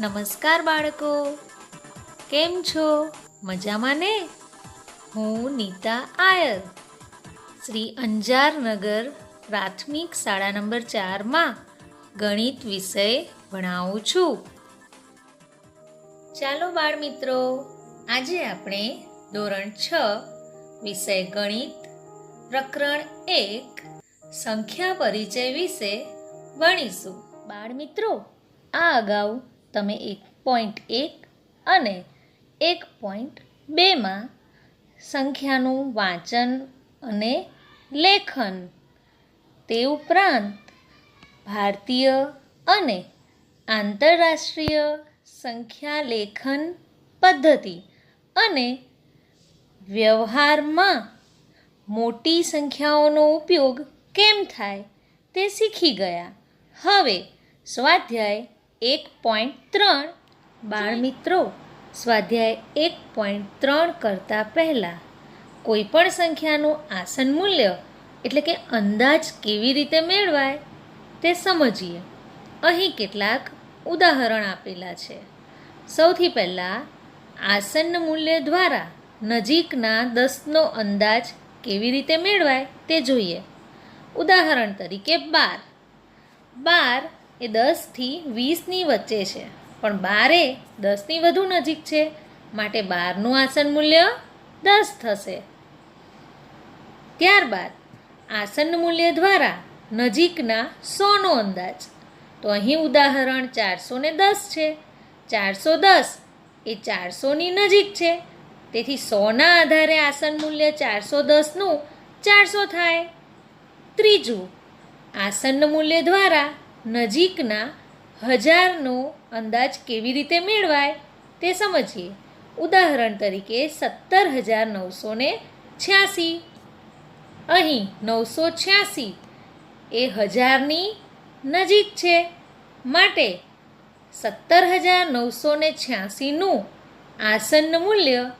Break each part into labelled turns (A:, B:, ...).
A: નમસ્કાર બાળકો. કેમ છો? મજામાં ને? હું નીતા આયર. શ્રી અંજારનગર પ્રાથમિક શાળા નંબર ચારમાં ગણિત વિષય ભણાવું છું. ચાલો બાળ મિત્રો, આજે આપણે ધોરણ છ વિષય ગણિત, પ્રકરણ એક સંખ્યા પરિચય વિશે ભણીશું. બાળ મિત્રો, આ અગાઉ તમે એક પોઈન્ટ એક અને એક પોઈન્ટ બેમાં સંખ્યાનું વાંચન અને લેખન. તે ઉપરાંત ભારતીય અને આંતરરાષ્ટ્રીય સંખ્યા લેખન પદ્ધતિ અને વ્યવહારમાં મોટી સંખ્યાઓનો ઉપયોગ કેમ થાય તે શીખી ગયા. હવે સ્વાધ્યાય એક પોઈન્ટ ત્રણ. બાળ મિત્રો સ્વાધ્યાય એક પોઈન્ટ ત્રણ કરતાં પહેલાં કોઈપણ સંખ્યાનું આસન મૂલ્ય એટલે કે અંદાજ કેવી રીતે મેળવાય તે સમજીએ. અહીં કેટલાક ઉદાહરણ આપેલા છે. સૌથી પહેલાં આસન મૂલ્ય દ્વારા નજીકના દસનો અંદાજ કેવી રીતે મેળવાય તે જોઈએ. ઉદાહરણ તરીકે બાર. બાર એ દસથી વીસની વચ્ચે છે. પણ બારે દસની વધુ નજીક છે. માટે બારનું આસન મૂલ્ય દસ થશે. ત્યારબાદ આસન મૂલ્ય દ્વારા નજીકના સોનો અંદાજ. તો અહીં ઉદાહરણ ચારસો ને દસ છે. ચારસો દસ એ ચારસોની નજીક છે. તેથી સોના આધારે આસન મૂલ્ય ચારસો દસનું ચારસો થાય. ત્રીજું, આસન મૂલ્ય દ્વારા નજીકના હજારનો અંદાજ કેવી રીતે મેળવાય તે સમજીએ. ઉદાહરણ તરીકે સત્તર હજાર નવસો ને છ્યાસી. અહીં નવસો છ્યાસી એ હજારની નજીક છે. માટે સત્તર હજાર નવસો ને છ્યાસીનું આસન્ન મૂલ્ય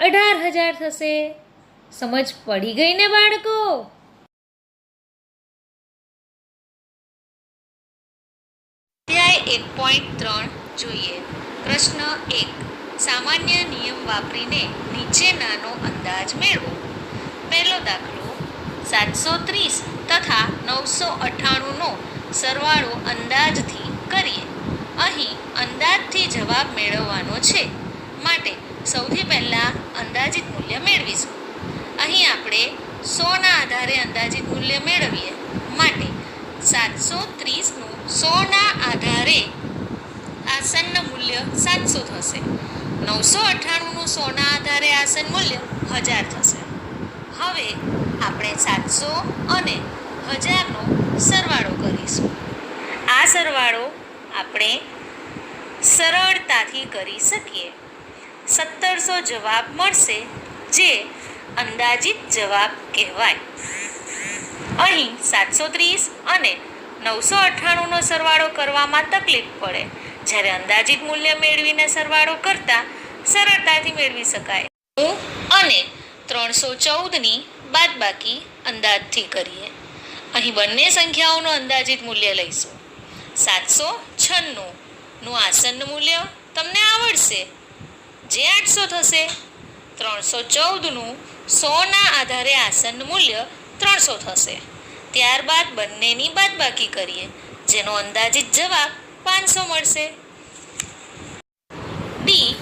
A: અઢાર હજાર થશે. સમજ પડી ગઈ ને બાળકો? એક પોઈન્ટ ત્રણ જોઈએ. પ્રશ્ન એક. સામાન્ય નિયમ વાપરીને નીચેનાનો અંદાજ મેળવો. પહેલો દાખલો, સાતસો ત્રીસ તથા નવસો અઠ્ઠાણુંનો સરવાળો અંદાજથી કરીએ. અહીં અંદાજથી જવાબ મેળવવાનો છે. માટે સૌથી પહેલાં અંદાજિત મૂલ્ય મેળવીશું. અહીં આપણે સોના આધારે અંદાજિત મૂલ્ય મેળવીએ. માટે સાતસો ત્રીસનું સોના મૂલ્ય સાતસો થશે. નવસો અઠ્ઠાણુંનું સોના આધારે આસન મૂલ્ય હજાર થશે. હવે આપણે સાતસો અને હજારનો સરવાળો કરીશું. આ સરવાળો આપણે સરળતાથી કરી શકીએ. સત્તરસો જવાબ મળશે, જે અંદાજિત જવાબ કહેવાય. અહીં સાતસો ત્રીસ અને નવસો અઠ્ઠાણુંનો સરવાળો કરવામાં તકલીફ પડે. જ્યારે અંદાજિત મૂલ્ય મેળવીને સરવાળો કરતાં સરળતાથી મેળવી શકાય. અને ત્રણસો ચૌદની બાદબાકી અંદાજથી કરીએ. અહીં બંને સંખ્યાઓનું અંદાજિત મૂલ્ય લઈશું. સાતસો છન્નુંનું આસન્ન મૂલ્ય તમને આવડશે. જે આઠસો થશે. ત્રણસો ચૌદનું સોના આધારે આસન્ન મૂલ્ય ત્રણસો થશે. ત્યારબાદ બંનેની બાદબાકી કરીએ, જેનો અંદાજિત જવાબ પાંચસો મળશે. બી,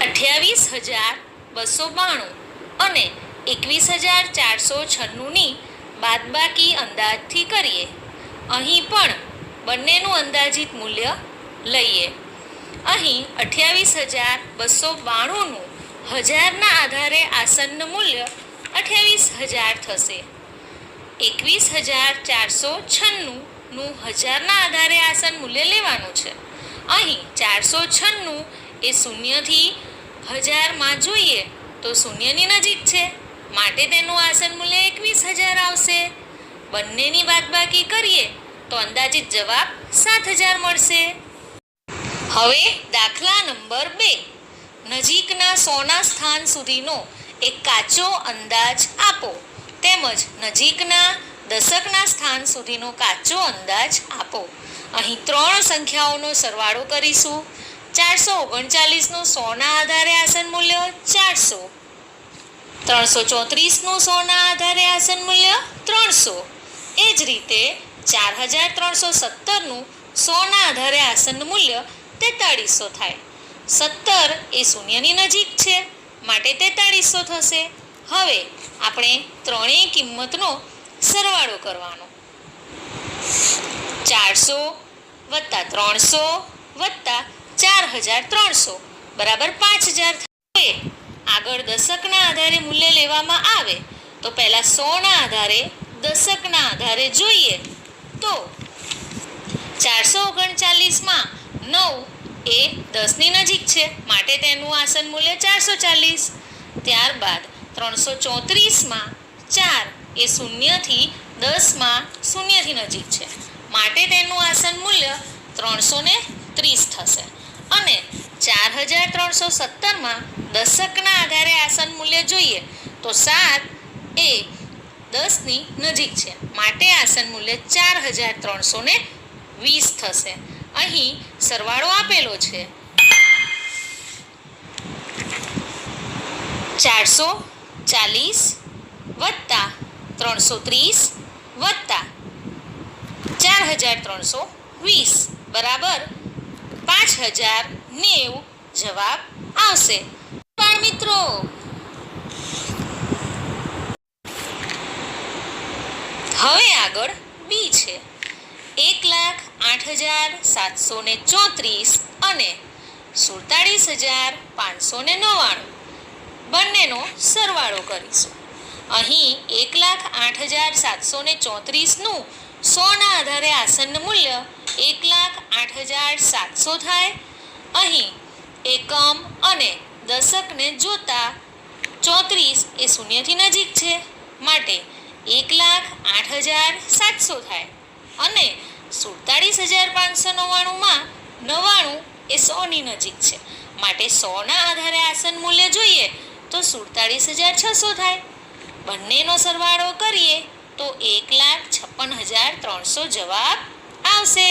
A: અઠ્યાવીસ હજાર બસો બાણું અને એકવીસ હજાર ચારસો છન્નુંની બાદબાકી અંદાજથી કરીએ. અહીં પણ બંનેનું અંદાજિત મૂલ્ય લઈએ. અહીં અઠ્યાવીસ હજાર બસો બાણુંનું હજારના આધારે આસન્ન મૂલ્ય અઠ્યાવીસ હજાર થશે. એકવીસ હજાર ચારસો છન્નુંનું હજારના આધારે આસન મૂલ્ય લેવાનું છે. અહીં ચારસો છન્નું એ શૂન્યથી હજારમાં જોઈએ તો શૂન્યની નજીક છે. માટે તેનું આસન મૂલ્ય એકવીસ હજાર આવશે. બંનેની બાદબાકી કરીએ તો અંદાજિત જવાબ સાત હજાર મળશે. હવે દાખલા નંબર બે. નજીકના સોના સ્થાન સુધીનો એક કાચો અંદાજ આપો. તેમજ નજીકના દશકના સ્થાન સુધીનો કાચો અંદાજ આપો. અહીં ત્રણ સંખ્યાઓનો સરવાળો કરીશું. ચારસો ઓગણચાલીસનું સોના આધારે આસન મૂલ્ય, ચારસો. ત્રણસો ચોત્રીસનું સોના આધારે આસન મૂલ્ય, ત્રણસો. એ જ રીતે ચાર હજાર ત્રણસો સત્તરનું સોના આધારે આસન મૂલ્ય તેતાળીસો થાય. સત્તર એ શૂન્યની નજીક છે. માટે તેતાળીસો થશે. હવે આપણે ત્રણેય કિંમતનો સરવાળો કરવાનો. ચારસો વત્તા ત્રણસો વત્તા ચાર હજાર ત્રણસો, બરાબર પાંચ હજાર થાય આગળ દશકના આધારે મૂલ્ય લેવામાં આવે, તો પહેલાં સોના આધારે, દશકના આધારે જોઈએ તો ચારસો ઓગણચાલીસમાં નવ એ દસની નજીક છે, માટે તેનું આસન મૂલ્ય ચારસો ચાલીસ. ત્યારબાદ ત્રણસો ચોત્રીસમાં ચાર એ શૂન્યથી દસમાં શૂન્યથી નજીક છે. માટે તેનું આસન મૂલ્ય ત્રણસો ત્રીસ થશે. અને ચાર હજાર ત્રણસો સત્તરમાં દશકના આધારે આસન મૂલ્ય જોઈએ તો સાત એ દસની નજીક છે. માટે આસન મૂલ્ય ચાર હજાર ત્રણસો વીસ થશે. અહીં સરવાળો આપેલો છે. ચારસો ચાલીસ વત્તા ત્રણસો ત્રીસ વત્તા ચાર હજાર ત્રણસો વીસ. બરાબર? પાંચ હજાર નેવું જવાબ આવશે. બાળ મિત્રો, હવે આગળ બી છે. એક લાખ આઠ હજાર સાતસો ચોત્રીસ અને સુડતાળીસ હજાર પાંચસો ને નવ્વાણું. બંનેનો સરવાળો કરીશું. અહીં એક લાખ આઠ હજાર સાતસો ને ચોત્રીસનું સોના આધારે આસન મૂલ્ય એક લાખ આઠ હજાર સાતસો થાય. અહીં એકમ અને દશકને જોતા ચોત્રીસ એ શૂન્યથી નજીક છે. માટે એક લાખ આઠ હજાર સાતસો થાય અને સુડતાળીસ હજાર પાંચસો નવ્વાણુંમાં નવ્વાણું એ સોની નજીક છે. માટે સોના આધારે આસન મૂલ્ય જોઈએ તો સુડતાળીસ હજાર છસો થાય. બંનેનો સરવાળો કરીએ તો એક લાખ છપ્પન હજાર ત્રણસો જવાબ આવશે.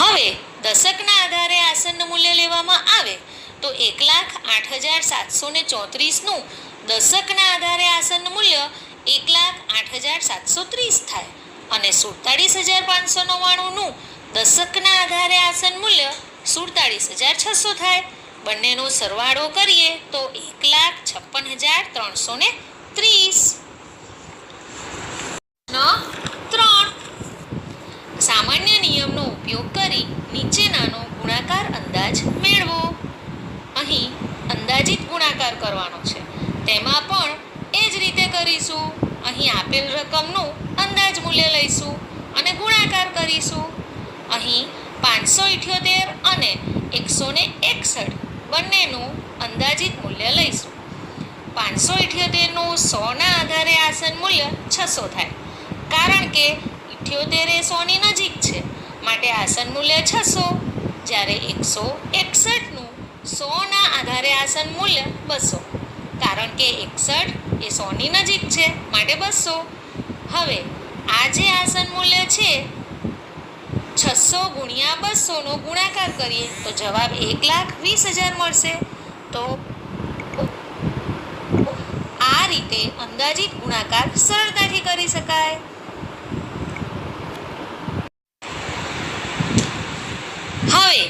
A: હવે દશકના આધારે આસનનું મૂલ્ય લેવામાં આવે તો એક લાખ આઠ હજાર સાતસો ને ચોત્રીસનું દશકના આધારે આસનનું મૂલ્ય એક લાખ આઠ હજાર સાતસો ત્રીસ થાય. અને સુડતાળીસ હજાર પાંચસો નવ્વાણુંનું દશકના આધારે આસન મૂલ્ય સુડતાળીસ હજાર છસો થાય. બંનેનો સરવાળો કરીએ તો એક લાખ છપ્પન હજાર ત્રણસો ને ત્રીસ. ત્રણ. સામાન્ય નિયમનો ઉપયોગ કરી નીચેનાનો ગુણાકાર અંદાજ મેળવો. અહીં અંદાજિત ગુણાકાર કરવાનો છે. તેમાં પણ એ જ રીતે કરીશું. અહીં આપેલ રકમનું અંદાજ મૂલ્ય લઈશું અને ગુણાકાર કરીશું. અહીં પાંચસો ઇઠ્યોતેર અને એકસો ને એકસઠ બંનેનું અંદાજિત મૂલ્ય લઈશું. પાંચસો ઇઠ્યોતેરનું સોના આધારે આસન મૂલ્ય છસો થાય. કારણ કે ઇઠ્યોતેર એ સોની નજીક છે, માટે આસન મૂલ્ય છસો. જ્યારે એકસો એકસઠનું સોના આધારે આસન મૂલ્ય બસો. કારણ કે એકસઠ એ સોની નજીક છે, માટે બસો. હવે આ જે આસન મૂલ્ય છે છસો ગુણ્યા બસોનો ગુણાકાર કરીએ તો જવાબ એક લાખ વીસ હજાર મળશે. તો આ રીતે અંદાજિત ગુણાકાર સરળતાથી કરી શકાય. હવે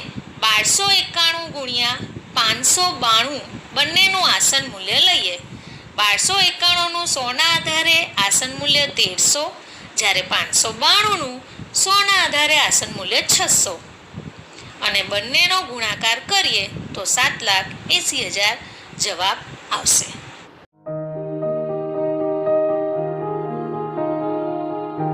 A: બારસો એકાણું ગુણ્યા પાંચસો બાણું બંનેનું આસન મૂલ્ય લઈએ. બારસો એકાણુંનું સોના આધારે આસન મૂલ્ય તેરસો જ્યારે પાંચસો બાણુંનું સોના આધારે આસન મૂલ્ય છસો. અને બંનેનો ગુણાકાર કરીએ તો સાત લાખ એંસી હજાર જવાબ આવશે.